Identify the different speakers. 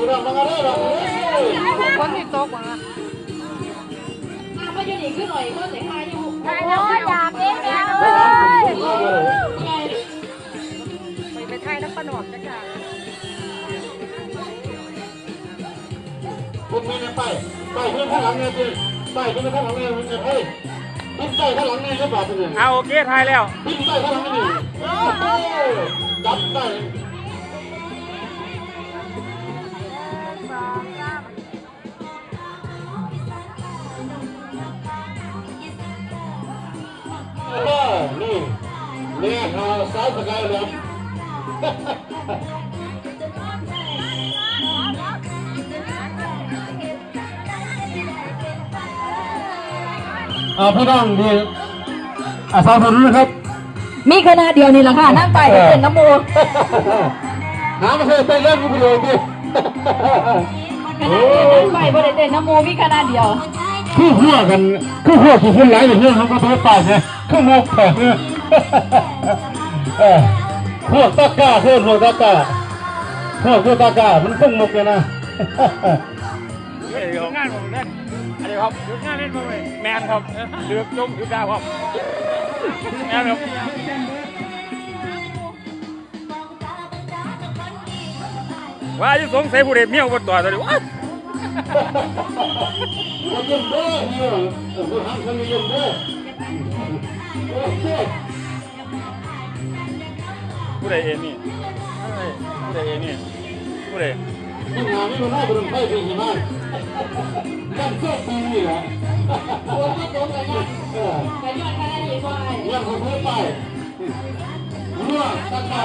Speaker 1: คุณน้องมาได้หรอ
Speaker 2: คนที่ตกว่ะ
Speaker 3: มาอยู่นี่ขึ้นหน่อยก็เสียหายอยู่
Speaker 2: โอ้ยอยากเองแม่
Speaker 1: ไม่
Speaker 2: เอ้
Speaker 1: ทำ
Speaker 2: ย
Speaker 1: คุณน้องเลย
Speaker 3: ไง
Speaker 2: ไปไปไทยน้ำปนอกจ้ะจ้ะ
Speaker 1: คุณมีไปไปขึ้นข้างหลังเนี่ยจริงไปขึ้นข้างหลังเนี่ยมันจะให้ขึ้นไปข้างหลังเนี่ยก็บาดเป็น
Speaker 4: เอาโอเคทายแล้ว
Speaker 1: ขึ้นไปข้างหลังนี่จับได้ เนี่ยเขาสายสกายเลยอ่าพี่น้องดีอาสาสมัครนะครับ
Speaker 3: มีคณะเดียวนี่แหละค่ะนั่งไปเป็นน้ำมู
Speaker 1: น้ำไม่เคยเป็นเรื่องกูเลยดิ
Speaker 3: คณะเดียวนั่งไปบริเต้นน้ำมูมีคณะเดียว
Speaker 1: คือหัวกันคือหัวคือคนหลายอย่างเรื่องเขาก็โทษปากไงคือมุกแผล เนี่ยเออพวกตะกร้าพวกพวกตะกร้าพวกพวกตะกร้ามันพุ่งมุกเลยนะ
Speaker 4: เฮ้ยงานผมเล่นอะไรครับงานเล่นมาเลยแมนครับเดือบจมคือดาวครับแมนครับว่าจะสงสัยผู้ใดเมียวบนตัวตัวนี้ว้า
Speaker 1: เราเยี่ยมเด้อเนี่ยเราห้ามคนเยี่ยมเด้อโอเค
Speaker 4: ผู้ใดเอ็นนี่ผู้ใดเอ็นนี่ผู้ใด
Speaker 1: ที่งานนี้มันน่าเป็นไพ่เป็นหิมะยังเสื้อปีนี่แหละ
Speaker 3: โอ้ยโดนกันยัง
Speaker 1: เออ
Speaker 3: กันย้อนคณะเดียวไป
Speaker 1: ยังคนทั่วไปเมื่อตะกร้า